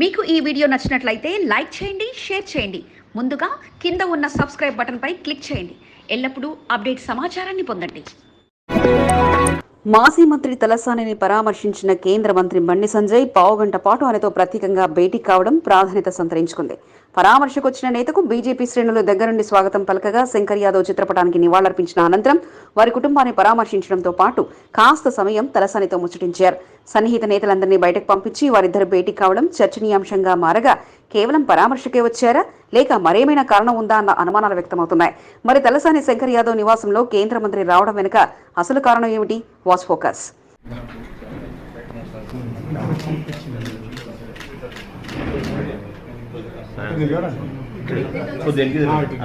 మీకు ఈ వీడియో నచ్చినట్లయితే లైక్ చేయండి షేర్ చేయండి. ముందుగా కింద ఉన్న సబ్స్క్రైబ్ బటన్పై క్లిక్ చేయండి. ఎల్లప్పుడూ అప్డేట్ సమాచారాన్ని పొందండి. మాజీ మంత్రి తలసానిని పరామర్శించిన కేంద్ర మంత్రి బండి సంజయ్ పావుగంట పాటు ఆయనతో ప్రత్యేకంగా భేటీ కావడం ప్రాధాన్యత సంతరించుకుంది. పరామర్శకు వచ్చిన నేతకు బీజేపీ శ్రేణులు దగ్గరుండి స్వాగతం పలకగా శంకర్ యాదవ్ చిత్రపటానికి నివాళులర్పించిన అనంతరం వారి కుటుంబాన్ని పరామర్శించడంతో పాటు కాస్త సమయం తలసానితో ముచ్చటించారు. సన్నిహిత నేతలందరినీ బయటకు పంపించి వారిద్దరు భేటీ కావడం చర్చనీయాంశంగా మారగా కేవలం పరామర్శకే వచ్చారా? లేక మరేమైనా కారణం ఉందా అన్న అనుమానాలు వ్యక్తమవుతున్నాయి. మరి తలసాని శంకర్ యాదవ్ నివాసంలో కేంద్ర మంత్రి రావడం వెనుక అసలు కారణం ఏమిటి? Was focus.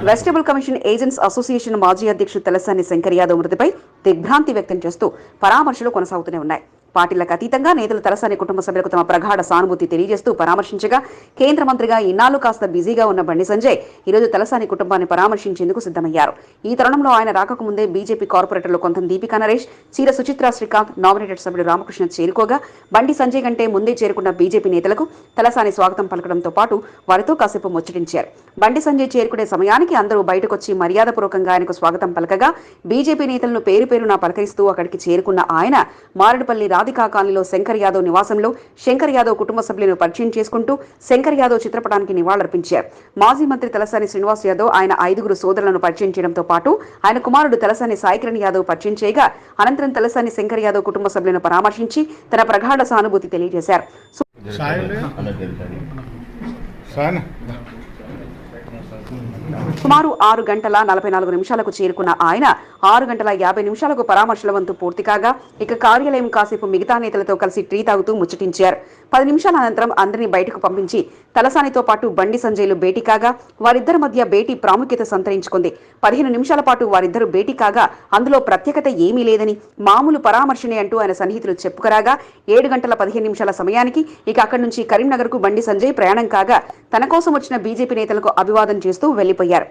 Vegetable commission agents association మాజీ అధ్యక్షుడు తలసాని శంకర్ యాదవ్ మృతిపై దిగ్భ్రాంతి వ్యక్తం చేస్తూ పరామర్శలు కొనసాగుతూనే ఉన్నాయి. పార్టీలకు అతీతంగా నేతలు తలసాని కుటుంబ సభ్యులకు తమ ప్రగాఢ సానుభూతి తెలియజేస్తూ పరామర్శించగా కేంద్ర మంత్రిగా ఇన్నాళ్ళు కాస్త బిజీగా ఉన్న బండి సంజయ్ ఈరోజు తలసాని కుటుంబాన్ని పరామర్శించేందుకు సిద్ధమయ్యారు. ఈ తరుణంలో ఆయన రాకముందే బీజేపీ కార్పొరేటర్లు కొంత దీపికా నరేష్ చీర సుచిత్ర శ్రీకాంత్ నామినేటెడ్ సభ్యుడు రామకృష్ణ చేరుకోగా బండి సంజయ్ కంటే ముందే చేరుకున్న బీజేపీ నేతలకు తలసాని స్వాగతం పలకడంతో పాటు వారితో కాసేపు ముచ్చటించారు. బండి సంజయ్ చేరుకునే సమయానికి అందరూ బయటకొచ్చి మర్యాదపూర్వకంగా ఆయనకు స్వాగతం పలకగా బీజేపీ నేతలను పేరు పేరున పలకరిస్తూ అక్కడికి చేరుకున్న ఆయన మారడుపల్లి రాధికా కాలనీలో శంకర్ యాదవ్ నివాసంలో శంకర్ యాదవ్ కుటుంబ సభ్యులను పరిచయం చేసుకుంటూ శంకర్ యాదవ్ చిత్రపటానికి నివాళులర్పించారు. మాజీ మంత్రి తలసాని శ్రీనివాస్ యాదవ్ ఆయన ఐదుగురు సోదరులను పరిచయం చేయడంతో పాటు ఆయన కుమారుడు తలసాని సాయికిరణ్ యాదవ్ పరిచయం చేయగా అనంతరం తలసాని శంకర్ యాదవ్ కుటుంబ సభ్యులను పరామర్శించి తన ప్రగాఢ సానుభూతి తెలియజేశారు. సుమారు ఆరు గంటల నలభై నాలుగు నిమిషాలకు చేరుకున్న ఆయన ఆరు గంటల యాభై నిమిషాలకు పరామర్శల వంతు పూర్తి కాగా ఇక కార్యాలయం కాసేపు మిగతా నేతలతో కలిసి టీ తాగుతూ ముచ్చటించారు. పది నిమిషాల అనంతరం అందరినీ బయటకు పంపించి తలసానితో పాటు బండి సంజయ్లు భేటీ కాగా వారిద్దరి మధ్య భేటీ ప్రాముఖ్యత సంతరించుకుంది. పదిహేను నిమిషాల పాటు వారిద్దరు భేటీ కాగా అందులో ప్రత్యేకత ఏమీ లేదని మామూలు పరామర్శనే అంటూ ఆయన సన్నిహితులు చెప్పుకరాగా ఏడు గంటల పదిహేను నిమిషాల సమయానికి ఇక అక్కడి నుంచి కరీంనగర్కు బండి సంజయ్ ప్రయాణం కాగా తన కోసం వచ్చిన బీజేపీ నేతలకు అభివాదం చేస్తూ వెళ్ళిపోయారు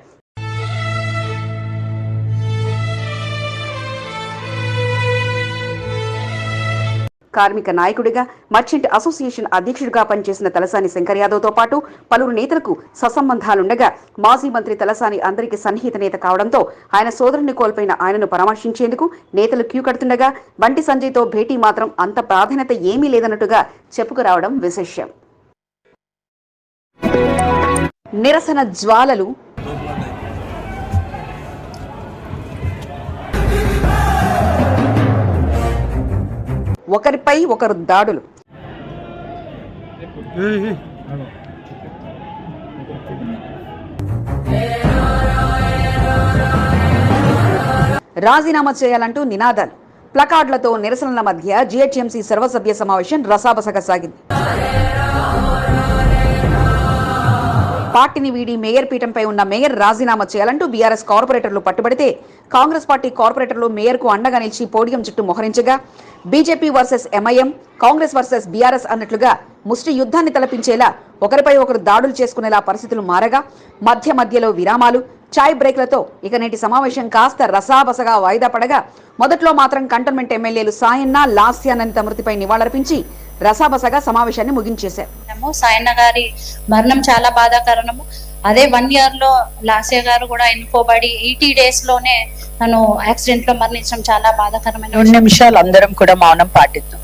కార్మిక నాయకుడిగా మర్చెంట్ అసోసియేషన్ అధ్యక్షుడిగా పనిచేసిన తలసాని శంకర్ యాదవ్తో పాటు పలువురు నేతలకు ససంబంధాలుండగా మాజీ మంత్రి తలసాని అందరికీ సన్నిహిత నేత కావడంతో ఆయన సోదరుని కోల్పోయిన ఆయనను పరామర్శించేందుకు నేతలు క్యూ కడుతుండగా బంటి సంజయ్తో భేటీ మాత్రం అంత ప్రాధాన్యత ఏమీ లేదన్నట్టుగా చెప్పుకురావడం విశేషం. నిరసన జ్వాలలు ఒకరిపై ఒకరు దాడులు. రాజీనామా చేయాలంటూ నినాదాలు. ప్లకార్డులతో నిరసనల మధ్య జీహెచ్ఎంసీ సర్వసభ్య సమావేశం రసాబసగా సాగింది. పార్టీని వీడి మేయర్ పీఠంపై ఉన్న మేయర్ రాజీనామా చేయాలంటూ బీఆర్ఎస్ కార్పొరేటర్లు పట్టుబడితే కాంగ్రెస్ పార్టీ కార్పొరేటర్లు మేయర్కు అండగా నిలిచి పోడియం చుట్టూ మోహరించగా BJP versus MIM Congress versus BRS అన్నట్లుగా ముష్టి యుద్ధాన్ని తలపించేలా ఒకరిపై ఒకరు దాడులు చేసుకునేలా పరిస్థితులు మారగా మధ్య మధ్యలో విరామాలు చాయ్ బ్రేక్లతో ఇక నేటి సమావేశం కాస్త రసాబసగా వాయిదా పడగా మొదట్లో మాత్రం కంటోన్మెంట్ ఎమ్మెల్యేలు సాయన్న లాస్యానంత మృతిపై నివాళులర్పించి రసాబసగా సమావేశాన్ని ముగించేశారు. సాయన్న గారి మరణం చాలా బాధాకరణము. అదే వన్ ఇయర్లో లాస్య గారు కూడా ఎన్నుకోబడి ఎయిటీ డేస్లోనే తను యాక్సిడెంట్లో మరణించడం చాలా బాధాకరమైన రెండు నిమిషాలు అందరం కూడా మౌనం పాటిద్దాం.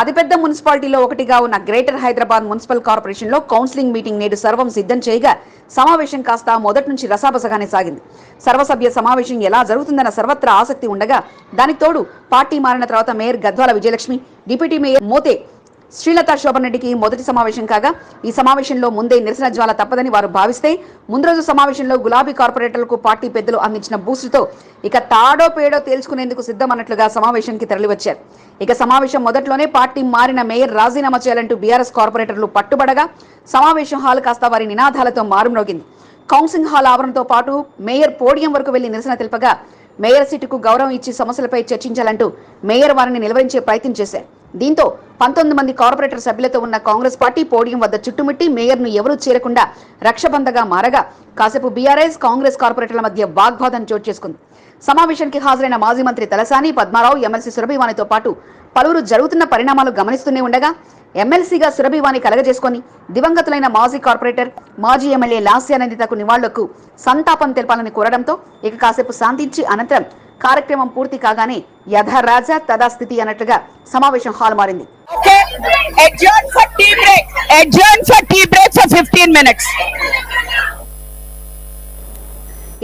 అతిపెద్ద మున్సిపాలిటీలో ఒకటిగా ఉన్న గ్రేటర్ హైదరాబాద్ మున్సిపల్ కార్పొరేషన్లో కౌన్సిలింగ్ మీటింగ్ నేడు సర్వం సిద్ధం చేయగా సమావేశం కాస్త మొదటి నుంచి రసాబసగానే సాగింది. సర్వసభ్య సమావేశం ఎలా జరుగుతుందన్న సర్వత్రా ఆసక్తి ఉండగా దానికి తోడు పార్టీ మారిన తర్వాత mayor Gadwala Vijayalakshmi deputy mayor Mothe Srilatha Shobhan రెడ్డికి మొదటి సమావేశం కాగా ఈ సమావేశంలో ముందే నిరసన జ్వాల తప్పదని వారు భావిస్తే ముందు రోజు సమావేశంలో గులాబీ కార్పొరేటర్లకు పార్టీ పెద్దలు అందించిన బూస్టుతో ఇక తాడో పేడో తేల్చుకునేందుకు సిద్ధమన్నట్లుగా సమావేశానికి తరలివచ్చారు. ఇక సమావేశం మొదట్లోనే పార్టీ మారిన మేయర్ రాజీనామా చేయాలంటూ బీఆర్ఎస్ కార్పొరేటర్లు పట్టుబడగా సమావేశం హాల్ కాస్త వారి నినాదాలతో మారుమ్రోగింది. కౌన్సింగ్ హాల్ ఆవరణతో పాటు మేయర్ పోడియం వరకు వెళ్ళి నిరసన తెలిపగా మేయర్ సీటుకు గౌరవం ఇచ్చి సమస్యలపై చర్చించాలంటూ మేయర్ వారిని నిలవరించే ప్రయత్నం చేశారు. దీంతో పంతొమ్మిది మంది కార్పొరేటర్ సభ్యులతో ఉన్న కాంగ్రెస్ పార్టీ పోడియం వద్ద చుట్టుముట్టి మేయర్ను ఎవరూ చేరకుండా రక్షబంధగా మారగా కాసేపు బీఆర్ఎస్ కాంగ్రెస్ కార్పొరేటర్ల మధ్య వాగ్వాదం చోటు చేసుకుంది. సమావేశానికి హాజరైన మాజీ మంత్రి తలసాని పద్మారావు ఎమ్మెల్సీ సురభివాణితో పాటు పలువురు జరుగుతున్న పరిణామాలు గమనిస్తూనే ఉండగా ఎమ్మెల్సీగా సురభివాణి కలగజేసుకొని దివంగతులైన మాజీ కార్పొరేటర్ మాజీ ఎమ్మెల్యే లాస్యానందితకు నివాళులకు సంతాపం తెలపాలని కోరడంతో ఇక కాసేపు శాంతించి అనంతరం కార్యక్రమం పూర్తి కాగానే యథారాజా తదాస్థితి అన్నట్లుగా సమావేశం హాల్ మారింది Okay, adjourn for tea break. Adjourn for tea break for 15 minutes.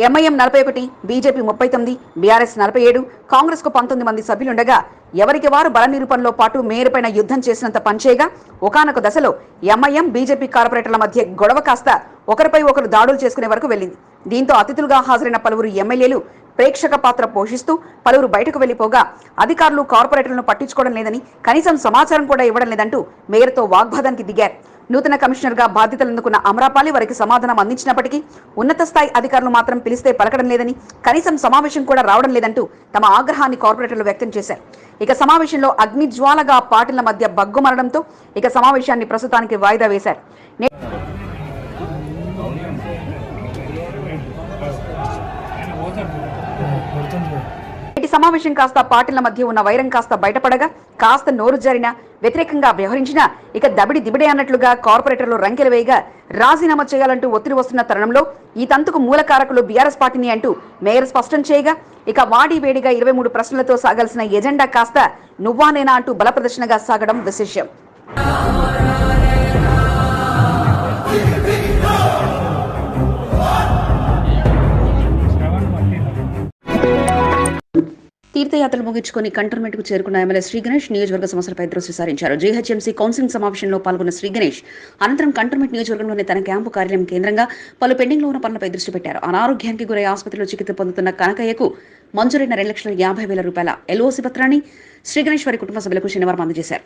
MIM నలభై ఒకటి బీజేపీ ముప్పై తొమ్మిది బీఆర్ఎస్ నలభై ఏడు కాంగ్రెస్కు పంతొమ్మిది మంది సభ్యులుండగా ఎవరికి వారు బల నిరూపణలో పాటు మేయర్పైన యుద్ధం చేసినంత పనిచేయగా ఒకానొక దశలో ఎంఐఎం బీజేపీ కార్పొరేటర్ల మధ్య గొడవ కాస్త ఒకరిపై ఒకరు దాడులు చేసుకునే వరకు వెళ్ళింది దీంతో అతిథులుగా హాజరైన పలువురు ఎమ్మెల్యేలు ప్రేక్షక పాత్ర పోషిస్తూ పలువురు బయటకు వెళ్ళిపోగా అధికారులు కార్పొరేటర్లను పట్టించుకోవడం లేదని కనీసం సమాచారం కూడా ఇవ్వడం లేదంటూ మేయర్తో వాగ్వాదానికి దిగారు. నూతన కమిషనర్గా బాధ్యతలు అందుకున్న అమరాపాలి వారికి సమాధానం అందించినప్పటికీ ఉన్నత స్థాయి అధికారులు మాత్రం పిలిస్తే పలకడం లేదని కనీసం సమావేశం కూడా రావడం లేదంటూ తమ ఆగ్రహాన్ని కార్పొరేటర్లు వ్యక్తం చేశారు. ఇక సమావేశంలో అగ్నిజ్వాలగా పార్టీల మధ్య బగ్గుమరడంతో ఇక సమావేశాన్ని ప్రస్తుతానికి వాయిదా వేశారు. సమావేశం కాస్త పార్టీల మధ్య ఉన్న వైరం కాస్త బయటపడగా కాస్త నోరు జారిన వ్యతిరేకంగా వ్యవహరించిన ఇక దబిడి దిబిడే అన్నట్లుగా కార్పొరేటర్లు రంకెలు వేయగా రాజీనామా చేయాలంటూ ఒత్తిడి వస్తున్న తరుణంలో ఈ తంతుకు మూల కారకులు బీఆర్ఎస్ పార్టీని అంటూ మేయర్ స్పష్టం చేయగా ఇక వాడి వేడిగా ఇరవై మూడు ప్రశ్నలతో సాగాల్సిన ఎజెండా కాస్త నువ్వానేనా అంటూ బల ప్రదర్శనగా సాగడం విశేషం. తీర్థయాత్రలు ముగించుకొని కంటోన్మెంట్కు చేరుకున్న ఎమ్మెల్యే శ్రీ గణేష్ నియోజకవర్గ సమస్యలపై దృష్టి సారించారు. జీహెచ్ఎంసీ కౌన్సిలింగ్ సమావేశంలో పాల్గొన్న శ్రీ గణేష్ అనంతరం కంటోన్మెంట్ నియోజకవర్గంలోని తన క్యాంపు కార్యాలయం కేంద్రంగా పలు పెండింగ్లో ఉన్న పనులపై దృష్టి పెట్టారు. అనారోగ్యానికి గురై ఆసుపత్రిలో చికిత్స పొందుతున్న కనకయ్యకు మంజూరైన రెండు లక్షల యాభై వేల రూపాయల ఎల్ఓసి పత్రాన్ని శ్రీ గణేష్ వారి కుటుంబ సభ్యులకు శనివారం అందజేశారు.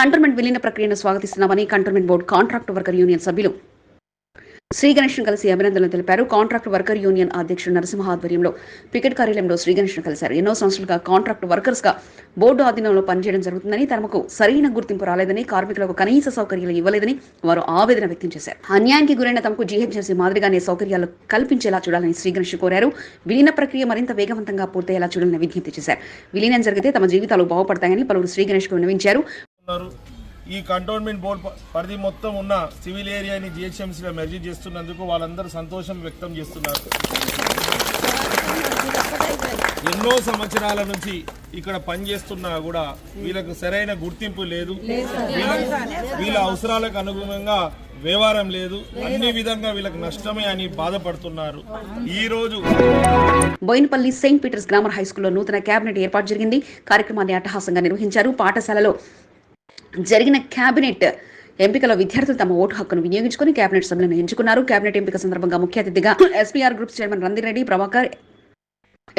కంటోన్మెంట్ విలీన ప్రక్రియను స్వాగతిస్తున్నామని cantonment board contract worker union సభ్యులు శ్రీగణేష్ను కలిసి అభినందనలు తెలిపారు. కాంట్రాక్ట్ వర్కర్ యూనియన్ అధ్యక్షుడు నరసింహ ఆధ్వర్యంలో పికెట్ కార్యాలయంలో శ్రీగణేష్ను కలిశారు. ఎన్నో సంవత్సరాలుగా కాంట్రాక్ట్ వర్కర్స్గా బోర్డు ఆధీనంలో పనిచేయడం జరుగుతుందని తమకు సరైన గుర్తింపు రాలేదని కార్మికులకు కనీస సౌకర్యాలు ఇవ్వలేదని వారు ఆవేదన వ్యక్తం చేశారు. అన్యాయానికి గురైన తమకు జీహెచ్ఎంసీ మాదిరిగానే సౌకర్యాలు కల్పించేలా చూడాలని శ్రీగణేష్ కోరారు. విలీన ప్రక్రియ మరింత వేగవంతంగా పూర్తయ్యేలా చూడాలని విజ్ఞప్తి చేశారు. విలీనం జరిగితే తమ జీవితాలు బాగుపడతాయని పలువురు శ్రీ గణేష్కు విన్నవించారు. ఈ కంటోన్మెంట్ బోర్డు పరిధి మొత్తం ఉన్న సివిల్ ఏరియాని జిహెచ్ఎంసీలో మెర్జీ చేస్తున్నందుకు వాళ్ళందరూ సంతోషం వ్యక్తం చేస్తున్నారు. ఎన్నో సంవత్సరాల నుంచి ఇక్కడ పనిచేస్తున్నా కూడా వీళ్ళకు సరైన గుర్తింపు లేదు. వీళ్ళ- వీళ్ళ అవసరాలకు అనుగుణంగా వ్యవహారం లేదు. అన్ని విధంగా వీళ్ళకి నష్టమే అని బాధపడుతున్నారు. ఈ రోజు Boinapally Saint Peter's grammar high స్కూల్లో నూతన కేబినెట్ ఏర్పాటు జరిగింది. కార్యక్రమాన్ని అట్టహాసంగా నిర్వహించారు. పాఠశాలలో జరిగిన క్యాబినెట్ ఎంపికలో విద్యార్థులు తమ ఓటు హక్కును వినియోగించుకుని కేబినెట్ సభ్యులను ఎంచుకున్నారు. కేబినెట్ ఎంపిక సందర్భంగా ముఖ్య అతిథిగా SPR group chairman Randireddy Prabhakar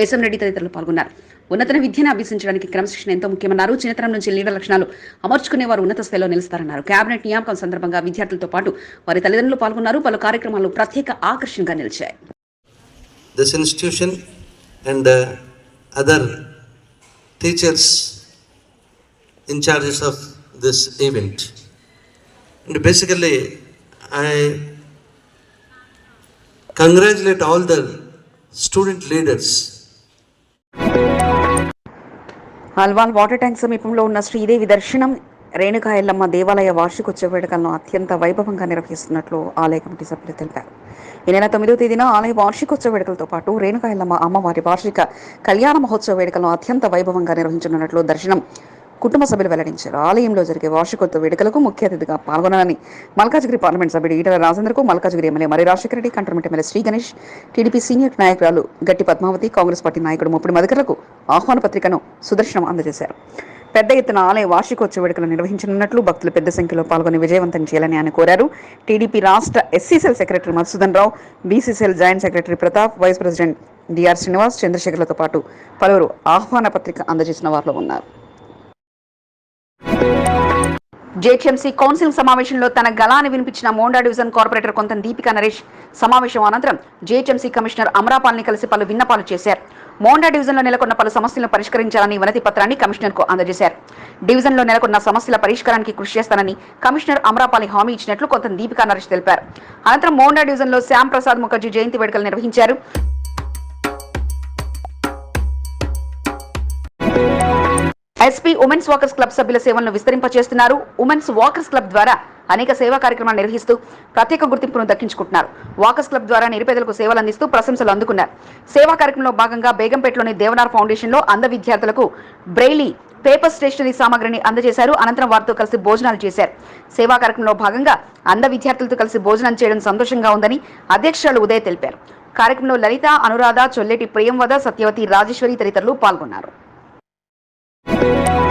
S M Reddy తదితరులు పాల్గొన్నారు. ఉన్నత విద్యను అభ్యసించడానికి క్రమశిక్షణ ఎంతో ముఖ్యమన్నారు. చిన్నతనం నుంచి లీడర్ లక్షణాలు అమర్చుకునే వారు ఉన్నత స్థాయిలో నిలుస్తారన్నారు. కేబినెట్ నియామకం సందర్భంగా విద్యార్థులతో పాటు వారి తల్లిదండ్రులు పాల్గొన్నారు. పలు కార్యక్రమాలు ప్రత్యేక ఆకర్షణగా నిలిచాయి. This institution and other teachers incharges of this event. And basically, I congratulate all the student leaders Alwal water tank సమీపంలో ఉన్న శ్రీదేవి దర్శనం రేణుకా ఎల్లమ్మ దేవాలయ వార్షికోత్సవ వేడుకలను అత్యంత వైభవంగా నిర్వహిస్తున్నట్లు ఆలయ కమిటీ సభ్యులు తెలిపారు ఈ నెల తొమ్మిదో తేదీన ఆలయ వార్షికోత్సవ వేడుకలతో పాటు రేణుకా ఎల్లమ్మ అమ్మవారి వార్షిక కళ్యాణ మహోత్సవ వేడుకలను అత్యంత వైభవంగా నిర్వహించనున్నట్లు దర్శనం కుటుంబ సభ్యులు వెల్లడించారు. ఆలయంలో జరిగే వార్షికోత్సవ వేడుకలకు ముఖ్య అతిథిగా పాల్గొనాలని మల్కాజ్గిరి పార్లమెంట్ సభ్యుడు Etela రాజేంద్రకు Malkajgiri MLA Marri Rajasekhara Reddy cantonment MLA Sri Ganesh TDP senior నాయకురాలు గట్టి పద్మావతి కాంగ్రెస్ పార్టీ నాయకుడు ముప్పటి మధుకర్లకు ఆహ్వాన పత్రికను సుదర్శనం అందజేశారు. పెద్ద ఎత్తున ఆలయ వార్షికోత్సవ వేడుకలు నిర్వహించనున్నట్లు భక్తులు పెద్ద సంఖ్యలో పాల్గొని విజయవంతం చేయాలని ఆయన కోరారు. టీడీపీ రాష్ట్ర SCCL secretary Madhusudan Rao BCCL joint secretary Pratap vice president D R Srinivas చంద్రశేఖర్లతో పాటు పలువురు ఆహ్వాన పత్రిక అందజేసిన వారిలో ఉన్నారు. జేహెచ్ఎంసీ కౌన్సిల్ సమావేశంలో తన గలాన్ని వినిపించిన మోండా డివిజన్ కార్పొరేటర్ కొంత దీపికా నరేష్ సమావేశం అనంతరం జేహెచ్ఎంసీ కమిషనర్ అమరాపాల్ని కలిసి పలు విన్నపాలు చేశారు. మోండా డివిజన్లో నెలకొన్న పలు సమస్యలను పరిష్కరించాలని వినతి పత్రాన్ని కమిషనర్కు అందజేశారు. డివిజన్లో నెలకొన్న సమస్యల పరిష్కారానికి కృషి చేస్తానని కమిషనర్ అమరాపాలి హామీ ఇచ్చినట్లు కొంత దీపికా నరేష్ తెలిపారు. అనంతరం మోండా డివిజన్లో శ్యామ్ ప్రసాద్ ముఖర్జీ జయంతి వేడుకలు నిర్వహించారు. ఎస్పీ ఉమెన్స్ వాకర్స్ క్లబ్ సభ్యుల సేవలను విస్తరింపచేస్తున్నారు. ఉమెన్స్ వాకర్స్ క్లబ్ ద్వారా అనేక సేవా కార్యక్రమాలు నిర్వహిస్తూ ప్రత్యేక గుర్తింపును దక్కించుకుంటున్నారు. వాకర్స్ క్లబ్ ద్వారా నిరుపేదలకు సేవలు అందిస్తూ ప్రశంసలు అందుకున్నారు. సేవా కార్యక్రమంలో భాగంగా బేగంపేటలోని దేవనార్ ఫౌండేషన్లో అంధ విద్యార్థులకు బ్రెయిలీ పేపర్ స్టేషనరీ సామాగ్రిని అందజేశారు. అనంతరం వారితో కలిసి భోజనాలు చేశారు. సేవా కార్యక్రమంలో భాగంగా అంధ విద్యార్థులతో కలిసి భోజనం చేయడం సంతోషంగా ఉందని అధ్యక్షురాలు ఉదయ్ తెలిపారు. కార్యక్రమంలో లలిత అనురాధ చొల్లెటి ప్రియంవద సత్యవతి రాజేశ్వరి తదితరులు పాల్గొన్నారు. Thank you.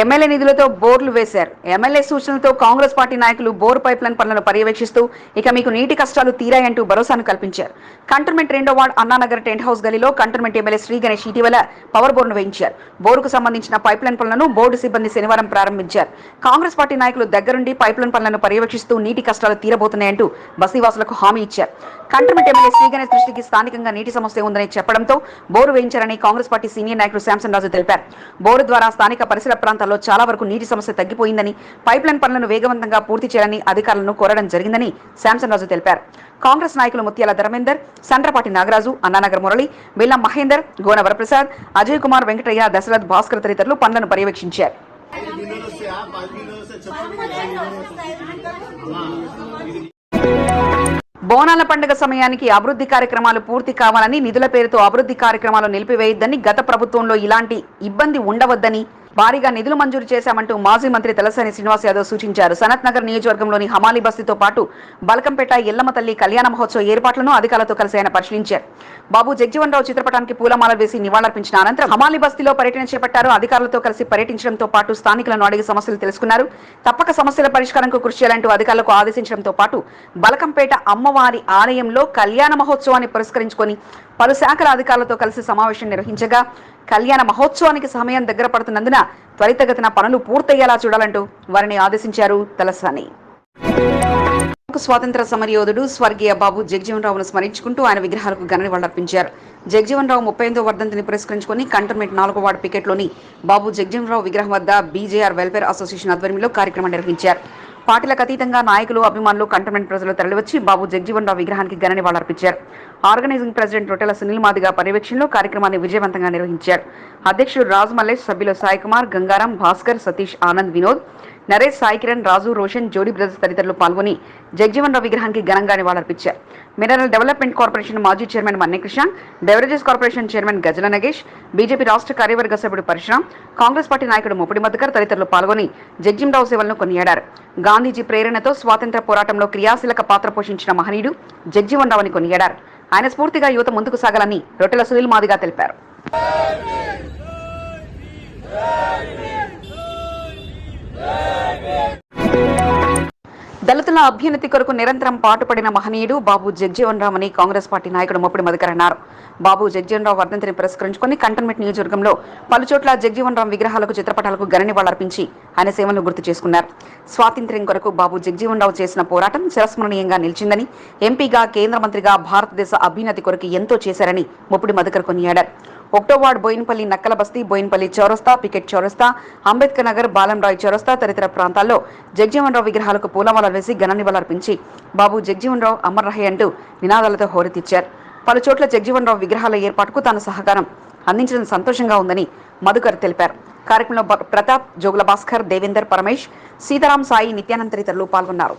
ఎమ్మెల్యే నిధులతో బోర్లు వేశారు. ఎమ్మెల్యే సూచనలతో కాంగ్రెస్ పార్టీ నాయకులు బోర్ పైప్లైన్ పనులను పర్యవేక్షిస్తూ ఇక మీకు నీటి కష్టాలు తీరాయంటూ భరోసాను కల్పించారు. కంటోన్మెంట్ రెండో వార్డ్ అన్నానగర్ టెంట్ హౌస్ గలిలో కంటోన్మెంట్ ఎమ్మెల్యే శ్రీ గణేష్ ఇటీవల పవర్ బోర్డును వేయించారు. బోరుకు సంబంధించిన పైప్లైన్ పనులను బోర్డు సిబ్బంది శనివారం ప్రారంభించారు. కాంగ్రెస్ పార్టీ నాయకులు దగ్గరుండి పైప్లైన్ పనులను పర్యవేక్షిస్తూ నీటి కష్టాలు తీరబోతున్నాయంటూ బస్తీవాసులకు హామీ ఇచ్చారు. కంటోన్మెంట్ ఎమ్మెల్యే శ్రీ గణేష్ దృష్టికి స్థానికంగా నీటి సమస్య ఉందని చెప్పడంతో బోరు వేయించారని కాంగ్రెస్ పార్టీ సీనియర్ నాయకుడు శాంసన్ రాజు తెలిపారు. బోరు ద్వారా స్థానిక పరిసర ప్రాంతాల్లో చాలా వరకు నీటి సమస్య తగ్గిపోయిందని పైప్లైన్ పనులను వేగవంతంగా పూర్తి చేయాలని అధికారులను కోరడం జరిగిందని శాంసన్ రాజు తెలిపారు. కాంగ్రెస్ నాయకులు ముత్యాల ధర్మేందర్ సండ్రపాటి నాగరాజు అన్నానగర్ మురళి బెల్లం మహేందర్ గోన వరప్రసాద్ అజయ్ కుమార్ వెంకటయ్య దశరథ్ భాస్కర్ తదితరులు పనులను పర్యవేక్షించారు. బోనాల పండుగ సమయానికి అభివృద్ధి కార్యక్రమాలు పూర్తి కావాలని నిధుల పేరుతో అభివృద్ధి కార్యక్రమాలు నిలిపివేయొద్దని గత ప్రభుత్వంలో ఇలాంటి ఇబ్బంది ఉండవద్దని భారీగా నిధులు మంజూరు చేశామంటూ మాజీ మంత్రి తలసాని శ్రీనివాస్ యాదవ్ సూచించారు. సనత్ నగర్ నియోజకవర్గంలోని హమాలి బస్తీతో పాటు బలకంపేట ఎల్లమ్మ తల్లి కళ్యాణ మహోత్సవ ఏర్పాట్లను అధికారులతో కలిసి ఆయన పరిశీలించారు. బాబు జగ్జీవన్ రావు చిత్రపటానికి పూలమాల వేసి నివాళులర్పించిన అనంతరం హమాలి బస్తీలో పర్యటన చేపట్టారు. అధికారులతో కలిసి పర్యటించడంతో పాటు స్థానికులను అడిగి సమస్యలు తెలుసుకున్నారు. తప్పక సమస్యల పరిష్కారంకు కృషి చేయాలంటూ అధికారులకు ఆదేశించడంతో పాటు బలకంపేట అమ్మవారి ఆలయంలో కళ్యాణ మహోత్సవాన్ని పురస్కరించుకొని పలు శాఖల అధికారులతో కలిసి సమావేశం నిర్వహించగా కళ్యాణ మహోత్సవానికి సమయం దగ్గర పడుతున్నందున త్వరితగతిన పనులు పూర్తయ్యేలా చూడాలంటూ వారిని ఆదేశించారు తలసాని. స్వాతంత్ర సమరయోధుడు స్వర్గీయ బాబు జగజీవన్ రావును స్మరించుకుంటూ ఆయన విగ్రహాలకు ఘన నివాళులర్పించారు. జగజీవన్ రావు ముప్పై ఎనిమిదో వర్ధంతిని పురస్కరించుకొని కంటోన్మెంట్ నాలుగో వార్డు పికెట్లోని బాబు జగజీవన్ రావు విగ్రహం వద్ద బీజేఆర్ వెల్ఫేర్ అసోసియేషన్ ఆధ్వర్యంలో కార్యక్రమం నిర్వహించారు. పార్టీలకు అతీతంగా నాయకులు అభిమానులు కంటోన్మెంట్ ప్రజలు తరలివచ్చి బాబు జగ్జీవన్ రావు విగ్రహానికి ఘన నివాళులర్పించారు ఆర్గనైజింగ్ ప్రెసిడెంట్ రొట్టెల సునీల్ మాదిగా పర్యవేక్షణలో కార్యక్రమాన్ని విజయవంతంగా నిర్వహించారు. అధ్యక్షుడు రాజు మల్లేష్ సభ్యులు సాయికుమార్ గంగారాం భాస్కర్ సతీష్ ఆనంద్ వినోద్ నరేష్ సాయి కిరణ్ రాజు రోషన్ జోడీ బ్రదర్స్ తదితరులు పాల్గొని జగజీవన్ రావు విగ్రహానికి ఘనంగా నివాళులర్పించారు మినరల్ డెవలప్మెంట్ కార్పొరేషన్ మాజీ chairman Manne Krishna beverages corporation chairman Gajala Nagesh BJP రాష్ట్ర కార్యవర్గ సభ్యుడు పరశురాం కాంగ్రెస్ పార్టీ నాయకుడు ముప్పిడి మధుకర్ తదితరులు పాల్గొని జగ్జింరావు సేవలను కొనియాడారు గాంధీజీ ప్రేరణతో స్వాతంత్ర పోరాటంలో క్రియాశీలక పాత్ర పోషించిన మహనీయుడు జగ్జీవన్ రావుని కొనియాడారు ఆయన స్ఫూర్తిగా యువత ముందుకు సాగాలని రొట్టెల సునీల్ మాదిగా తెలిపారు దళితుల అభ్యున్నతి కొరకు నిరంతరం పాటుపడిన మహనీయుడు బాబు జగ్జీవన్ రామ్ అని కాంగ్రెస్ పార్టీ నాయకుడు ముప్పిడి మధుకర్ అన్నారు. బాబు జగ్జీవన్ రావు వర్ధంతిని పురస్కరించుకొని కంటోన్మెంట్ నియోజకవర్గంలో పలుచోట్ల జగ్జీవన్ రామ్ విగ్రహాలకు చిత్రపటాలకు ఘన ఆయన సేవలను గుర్తు చేసుకున్నారు. స్వాతంత్ర్యం కొరకు బాబు జగ్జీవన్ రావు చేసిన పోరాటం చిరస్మరణీయంగా నిలిచిందని ఎంపీగా కేంద్ర మంత్రిగా భారతదేశ అభ్యున్నతి కొరకు ఎంతో చేశారని ముప్పిడి మధుకర్ కొనియాడారు. ఒకటో వార్డు బోయినపల్లి నక్కల బస్తీ బోయినపల్లి చౌరస్తా పికెట్ చౌరస్తా అంబేద్కర్ నగర్ బాలంరాయ్ చౌరస్తా తదితర ప్రాంతాల్లో జగ్జీవన్ రావు విగ్రహాలకు పూలమాలలు వేసి ఘన నివాళులర్పించి బాబు జగ్జీవన్ రావు అమర్ రహే అంటూ నినాదాలతో హోరెత్తిచ్చారు. పలు చోట్ల జగ్జీవన్ రావు విగ్రహాల ఏర్పాటుకు తాను సహకారం అందించడం సంతోషంగా ఉందని మధుకర్ తెలిపారు. కార్యక్రమంలో ప్రతాప్ జోగుల భాస్కర్ దేవేందర్ పరమేష్ సీతారాం సాయి నిత్యానంద తదితరులు పాల్గొన్నారు.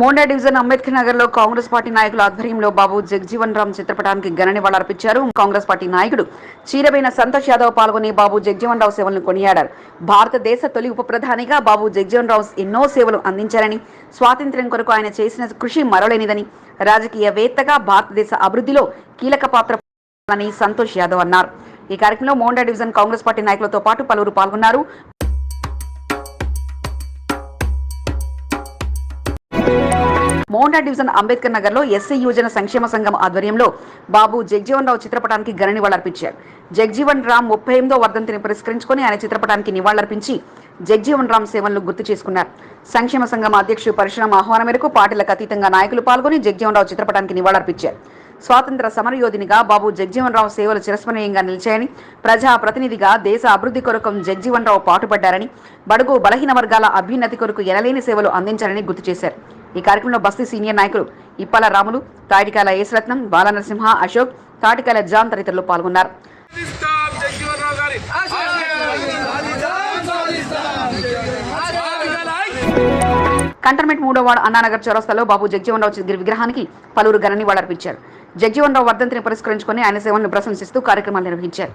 మోండా డివిజన్ అంబేద్కర్ నగర్లో కాంగ్రెస్ పార్టీ నాయకుల ఆధ్వర్యంలో బాబు జగ్జీవన్ రామ్ చిత్రపటానికి ఘన నివాళులర్పించారు కాంగ్రెస్ పార్టీ నాయకుడు చీరబైన సంతోష్ యాదవ్ పాల్గొని బాబు జగ్జీవన్ రావు సేవలను కొనియాడారు. భారతదేశ తొలి ఉప ప్రధానిగా బాబు జగ్జీవన్ రావు ఎన్నో సేవలు అందించారని స్వాతంత్ర్యం కొరకు ఆయన చేసిన కృషి మరలేనిదని రాజకీయవేత్తగా భారతదేశ అభివృద్ధిలో కీలక పాత్ర అని సంతోష్ యాదవ్ అన్నారు. ఈ కార్యక్రమంలో మోండా డివిజన్ కాంగ్రెస్ పార్టీ నాయకులతో పాటు పలువురు పాల్గొన్నారు. మోండా డివిజన్ అంబేద్కర్ నగర్లో ఎస్సీ యువజన సంక్షేమ సంఘం ఆధ్వర్యంలో బాబు జగ్జీవన్ రావు చిత్రపటానికి ఘన నివాళులర్పించారు జగ్జీవన్ రామ్ ముప్పై ఎనిమిదో వర్ధంతిని పురస్కరించుకొని ఆయన చిత్రపటానికి నివాళులర్పించి జగ్జీవన్ రామ్ సేవలను గుర్తు చేసుకున్నారు. సంక్షేమ సంఘం అధ్యక్షుడు పరిశ్రమ ఆహ్వానం మేరకు పార్టీలకు అతీతంగా నాయకులు పాల్గొని జగ్జీవన్ రావు చిత్రపటానికి నివాళులర్పించారు. స్వాతంత్ర సమరయోధినిగా బాబు జగ్జీవన్ రావు సేవలు చిరస్మరణీయంగా నిలిచాయని ప్రజా ప్రతినిధిగా దేశ అభివృద్ధి కొరకు జగ్జీవన్ రావు పాటుపడ్డారని బడుగు బలహీన వర్గాల అభ్యున్నతి కొరకు ఎనలేని సేవలు అందించారని గుర్తు చేశారు. ఈ కార్యక్రమంలో బస్తీ సీనియర్ నాయకులు ఇప్పాల రాములు తాటికాల యేసరత్నం బాలనరసింహ అశోక్ తాటికాల జాన్ తదితరులు పాల్గొన్నారు. కంటర్మెంట్ మూడో వాడు అన్నానగర్ చౌరస్తాలో బాబు జగ్జీవన్ రావు విగ్రహానికి పలువురు ఘన అర్పించారు జగ్జీవన్ రావు వర్ధంతిని పురస్కరించుకుని ఆయన సేవలను ప్రశంసిస్తూ కార్యక్రమాలు నిర్వహించారు.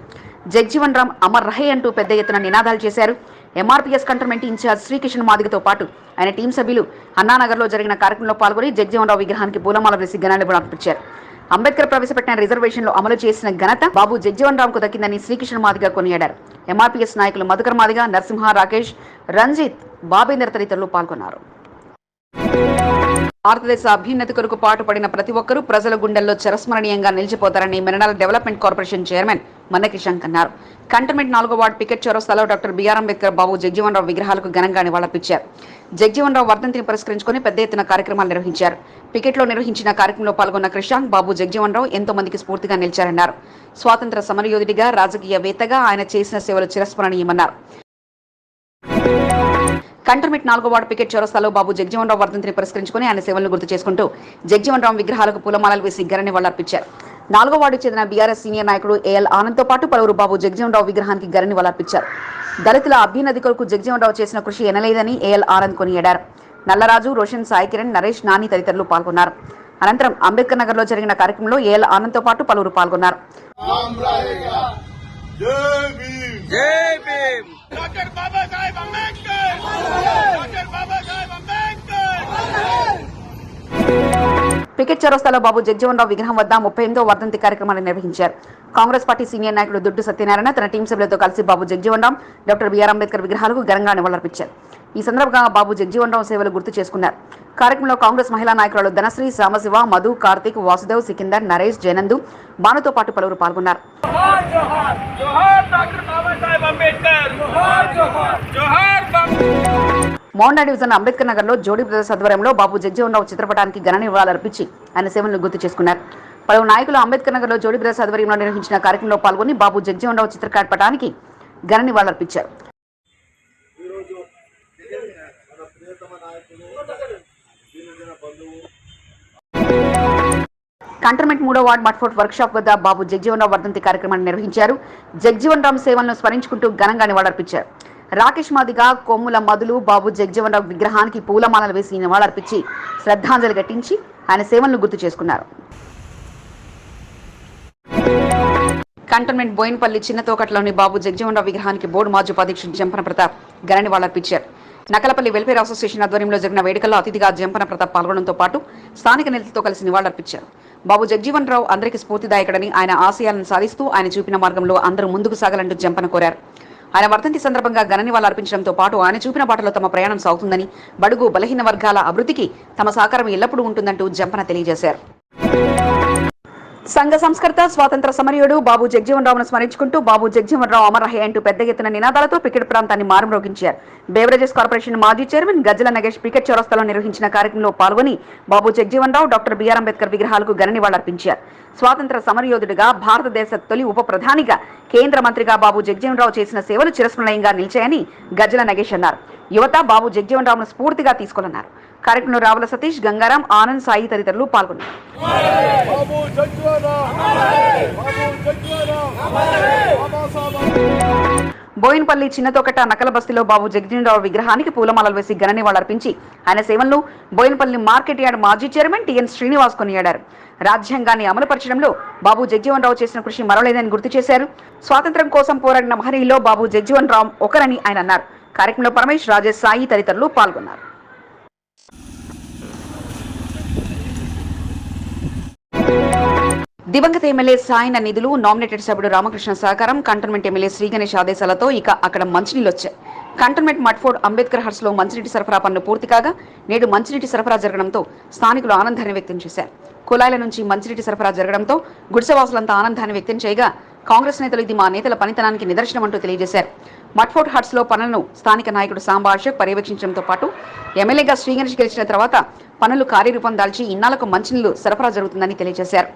జగ్జీవన్ రామ్ అమర్ రహే అంటూ పెద్ద ఎత్తున నినాదాలు చేశారు. ఎంఆర్పీఎస్ కంటర్మెంట్ ఇన్ఛార్జ్ శ్రీకిషన్ మాదిగతో పాటు ఆయన టీం సభ్యులు అన్నానగర్లో జరిగిన కార్యక్రమంలో పాల్గొని జగ్జీవన్ రావు విగ్రహానికి పూలమాల వేసి ఘనాన్ని అర్పించారు అంబేద్కర్ ప్రవేశపెట్టిన రిజర్వేషన్లు అమలు చేసిన ఘనత బాబు జగ్జీవన్ రామ్కు దక్కిందని శ్రీకృష్ణ మాదిగా కొనియాడారు. ఎంఆర్పీఎస్ నాయకులు మధుకర్ మాదిగా నరసింహ రాకేష్ రంజిత్ బాబేందర్ తదితరులు పాల్గొన్నారు. భారతదేశ అభ్యున్నతి కొరకు పాటుపడిన ప్రతి ఒక్కరూ ప్రజల గుండెల్లో చిరస్మరణీయంగా నిలిచిపోతారని మినరల్ డెవలప్మెంట్ కార్పొరేషన్ చైర్మన్ మన్నకిషంక్ అన్నారు. కంటోన్మెంట్ నాలుగో వార్డు పికెట్ చౌరస్తాలో doctor B R Ambedkar Babu Jagjivan Rao విగ్రహాలకు ఘనంగా నివాళులర్పించారు. జగ్జీవన్ రావు వర్ధంతిని పురస్కరించుకుని పెద్ద ఎత్తున కార్యక్రమాలు నిర్వహించారు. పికెట్లో నిర్వహించిన కార్యక్రమంలో పాల్గొన్న క్రిషాంక్ బాబు జగ్జీవన్ రావు ఎంతో మందికి స్ఫూర్తిగా నిలిచారన్నారు. స్వాతంత్ర సమరయోధుడిగా రాజకీయవేత్తగా ఆయన చేసిన సేవలు చిరస్మరణీయమన్నారు. కంటర్మిట్ నాలుగో వార్డు పికెట్ చౌరస్తాలో బాబు జగ్జీవన్ రావు వర్ధంతిని పురస్కరించుకుని ఆయన సేవలను గుర్తు చేసుకుంటూ జగ్జీవన్ రావు విగ్రహాలకు పూలమాలలు వేసి ఘన నివాళులర్పించారు నాలుగో వార్డుకు చెందిన బీఆర్ఎస్ సీనియర్ నాయకుడు ఏఎల్ ఆనంద్తో పాటు పలువురు బాబు జగ్జీవన్ రావు విగ్రహానికి ఘన నివాళులర్పించారు దళితుల అభ్యున్నతి కొరకు జగ్జీవన్ రావు చేసిన కృషి ఎనలేదని ఏఎల్ ఆనంద్ కొనియాడారు. నల్లరాజు రోషన్ సాయి కిరణ్ నరేష్ నాని తదితరులు పాల్గొన్నారు. అనంతరం అంబేద్కర్ నగర్లో జరిగిన కార్యక్రమంలో ఏఎల్ ఆనంద్తో పాటు పలువురు పాల్గొన్నారు. Jai Bhim. Doctor Babasaheb Ambedkar! Doctor Babasaheb picket చౌరస్తాలో బాబు జగ్జీవన్ రావు విగ్రహం వద్ద ముప్పై ఎనిమిదో వర్ధంతి కార్యక్రమాన్ని నిర్వహించారు. కాంగ్రెస్ పార్టీ సీనియర్ నాయకుడు దుడ్డు సత్యనారాయణ తన టీం సభ్యులతో కలిసి Babu Jagjivan Rao doctor B R Ambedkar విగ్రహాలకు ఘనంగా నివాళులర్పించారు. ఈ సందర్భంగా బాబు జగ్జీవన్ రావు సేవలు గుర్తు చేసుకున్నారు. కార్యక్రమంలో కాంగ్రెస్ మహిళా నాయకురాలు ధనశ్రీ సామశివ మధు కార్తీక్ వాసుదేవ్ సికిందర్ నరేష్ జయనందు బానుతో పాటు పలువురు పాల్గొన్నారు. జోహార్ డాక్టర్ బాబాసాహెబ్ అంబేద్కర్. జోహార్ జోహార్ జోహార్ మోండా డివిజన్ అంబేద్కర్ నగర్లో జోడీ బ్రదర్స్ ఆధ్వర్యంలో బాబు జగ్జీవన్ రావు చిత్రపటానికి ఘన నివాళులర్పించి ఆయన సేవలను గుర్తు చేసుకున్నారు. పలువురు నాయకులు అంబేద్కర్ నగర్లో జోడీ బ్రదర్స్ ఆధ్వర్యంలో నిర్వహించిన కార్యక్రమంలో పాల్గొని బాబు జగ్జీవన్ రావు చిత్రపటానికి ఘన నివాళులర్పించారు కంటర్మెంట్ మూడో వార్డ్ మట్ఫోర్ట్ వర్క్ షాప్ వద్ద బాబు జగ్జీవన్ రావు వర్ధంతి కార్యక్రమాన్ని నిర్వహించారు. జగ్జీవన్ రామ్ సేవలను స్మరించుకుంటూ ఘనంగా నివాళులర్పించారు రాకేష్ మాదిగా కొమ్ముల మధులు బాబు జగ్జీవన్ రావు విగ్రహానికి పూలమాలలు వేసి నివాళులర్పించి శ్రద్ధాంజలి ఘటించి ఆయన సేవలను గుర్తు చేసుకున్నారు. కంటోన్మెంట్ బోయిన్పల్లి చిన్నతోకట్లోని బాబు జగ్జీవన్ రావు విగ్రహానికి బోర్డు మాజీ ఉపాధ్యక్షుడు జంపన ప్రతాప్ ఘన నివాళులర్పించారు నకలపల్లి వెల్ఫేర్ అసోసియేషన్ ఆధ్వర్యంలో జరిగిన వేడుకల్లో అతిథిగా జంపన ప్రతాప్ పాల్గొనడంతో పాటు స్థానిక నేతలతో కలిసి నివాళులర్పించారు బాబు జగ్జీవన్ రావు అందరికీ స్ఫూర్తిదాయకుడని ఆయన ఆశయాలను సాధిస్తూ ఆయన చూపిన మార్గంలో అందరూ ముందుకు సాగాలంటూ జంపన కోరారు. ఆయన వర్ధంతి సందర్భంగా ఘన నివాళులర్పించడంతో పాటు ఆయన చూపిన బాటలో తమ ప్రయాణం సాగుతుందని బడుగు బలహీన వర్గాల అభివృద్ధికి తమ సహకారం ఎల్లప్పుడూ ఉంటుందంటూ జంపన తెలియజేశారు. సంఘ సంస్కర్త స్వాతంత్ర సమరయుడు బాబు జగ్జీవన్ రావును స్మరించుకుంటూ బాబు జగ్జీవన్ రావు అమరహే అంటూ పెద్ద ఎత్తున నినాదాలతో పికెట్ ప్రాంతాన్ని మారుమ్రోగించారు. బేవరేజెస్ కార్పొరేషన్ మాజీ చైర్మన్ గజ్జల నగేష్ పికెట్ చౌరస్తాలో నిర్వహించిన కార్యక్రమంలో పాల్గొని Babu Jagjivan Rao doctor B R Ambedkar విగ్రహాలకు ఘన నివాళులర్పించారు. స్వాతంత్ర సమరయోధుడిగా భారతదేశ తొలి ఉప ప్రధానిగా కేంద్ర మంత్రిగా బాబు జగ్జీవన్ రావు చేసిన సేవలు చిరస్మరణీయంగా నిలిచాయని గజ్జల నగేష్ అన్నారు. యువత బాబు జగ్జీవన్ రావును స్ఫూర్తిగా తీసుకోనున్నారు కార్యక్రమంలో రావుల సతీష్ గంగారాం ఆనంద్ సాయి తదితరులు పాల్గొన్నారు. బోయిన్పల్లి చిన్నతోకట నకల బస్తీలో బాబు జగజీవనరావు విగ్రహానికి పూలమాలలు వేసి ఘన నివాళులర్పించి ఆయన సేవలను బోయిన్పల్లి మార్కెట్ యార్డ్ మాజీ చైర్మన్ టిఎన్ శ్రీనివాస్ కొనియాడారు. రాజ్యాంగాన్ని అమలుపరచడంలో బాబు జగ్జీవన్ రావు చేసిన కృషి మరవలేదని గుర్తు చేశారు. స్వాతంత్ర్యం కోసం పోరాడిన మహనీయుల్లో బాబు జగ్జీవన్ రావు ఒకరని ఆయన అన్నారు. కార్యక్రమంలో పరమేష్ రాజేష్ సాయి తదితరులు పాల్గొన్నారు. దివంగత ఎమ్మెల్యే సాయన నిధులు నామినేటెడ్ సభ్యుడు రామకృష్ణ సహకారం కంటోన్మెంట్ ఎమ్మెల్యే శ్రీ గణేష్ ఆదేశాలతో ఇక అక్కడ మంచినీళ్ళు వచ్చాయి. కంటోన్మెంట్ మట్ఫోర్డ్ అంబేద్కర్ హర్స్లో మంచినీటి సరఫరా పనులు పూర్తి కాగా నేడు మంచినీటి సరఫరా జరగడంతో స్థానికులు ఆనందాన్ని వ్యక్తం చేశారు. కుళాయిల నుంచి మంచినీటి సరఫరా జరగడంతో గుడిసెవాసులంతా ఆనందాన్ని వ్యక్తం చేయగా కాంగ్రెస్ నేతలు ఇది మా నేతల పనితనానికి నిదర్శనం అంటూ తెలియజేశారు. మట్ఫోర్ట్ హట్స్లో పనులను స్థానిక నాయకుడు సాంబా అశోక్ పర్యవేక్షించడంతో పాటు ఎమ్మెల్యేగా శ్రీగణేష్ గెలిచిన తర్వాత పనులు కార్యరూపం దాల్చి ఇన్నాళ్ళకు మంచినీళ్ళు సరఫరా జరుగుతుందని తెలియజేశారు.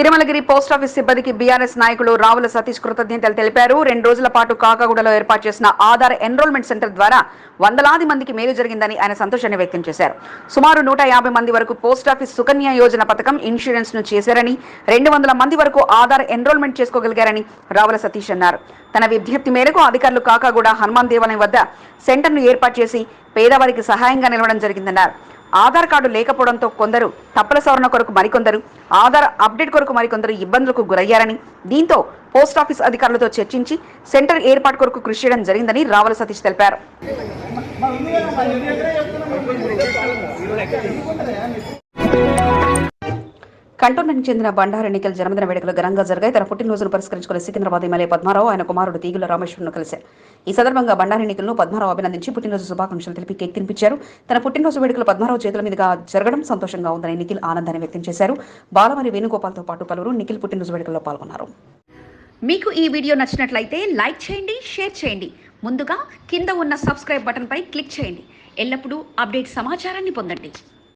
తిరుమలగిరి పోస్టాఫీస్ సిబ్బందికి బీఆర్ఎస్ నాయకులు రావుల సతీష్ కృతజ్ఞతలు తెలిపారు. రెండు రోజుల పాటు కాకాగూడలో ఏర్పాటు చేసిన ఆధార్ ఎన్రోల్మెంట్ సెంటర్ ద్వారా వందలాది మందికి మేలు జరిగిందని ఆయన సంతోషాన్ని వ్యక్తం చేశారు. సుమారు నూట యాభై మంది వరకు పోస్టాఫీస్ సుకన్య యోజన పథకం ఇన్సూరెన్స్ను చేశారని రెండు వందల మంది వరకు ఆధార్ ఎన్రోల్మెంట్ చేసుకోగలిగారని రావుల సతీష్ అన్నారు. తన విజ్ఞప్తి మేరకు అధికారులు కాకాగూడ హనుమాన్ దేవాలయం వద్ద సెంటర్ను ఏర్పాటు చేసి పేదవారికి సహాయంగా నిలవడం జరిగిందన్నారు. ఆధార్ కార్డు లేకపోవడంతో కొందరు తప్పుల సవరణ కొరకు మరికొందరు ఆధార్ అప్డేట్ కొరకు మరికొందరు ఇబ్బందులకు గురయ్యారని దీంతో పోస్టాఫీస్ అధికారులతో చర్చించి సెంటర్ ఏర్పాటు కొరకు కృషి చేయడం జరిగిందని రావుల సతీష్ తెలిపారు. కంటోన్మెంట్ చెందిన బండార ఎన్నికల జన్మదిన వేడుకలు ఘనంగా జరిగాయి. తన పుట్టినరోజును పురస్కరించుకుని సికింద్రాబాద్ ఎమ్మెల్యే పద్మారావు ఆయన కుమారుడు తీగుల రామేశ్వరను కలిశారు. ఈ సందర్భంగా బండార ఎన్నికలను పద్మారావు అభినందించి పుట్టినరోజు శుభాకాంక్షలు తెలిపి కేక్ తినిపించారు. తన పుట్టినరోజు వేడుకలు పద్మారావు చేతుల మీదుగా జరగడం సంతోషంగా ఉందని నిఖిల్ ఆనందాన్ని వ్యక్తం చేశారు. బాలమరి వేణుగోపాల్తో పాటు పలువురు నిఖిల్ పుట్టినరోజు వేడుకల్లో పాల్గొన్నారు. మీకు ఈ వీడియో నచ్చినట్లయితే లైక్ చేయండి షేర్ చేయండి. ముందుగా కింద ఉన్న సబ్స్క్రైబ్ బటన్పై క్లిక్ చేయండి. ఎల్లప్పుడూ అప్డేట్ సమాచారాన్ని పొందండి.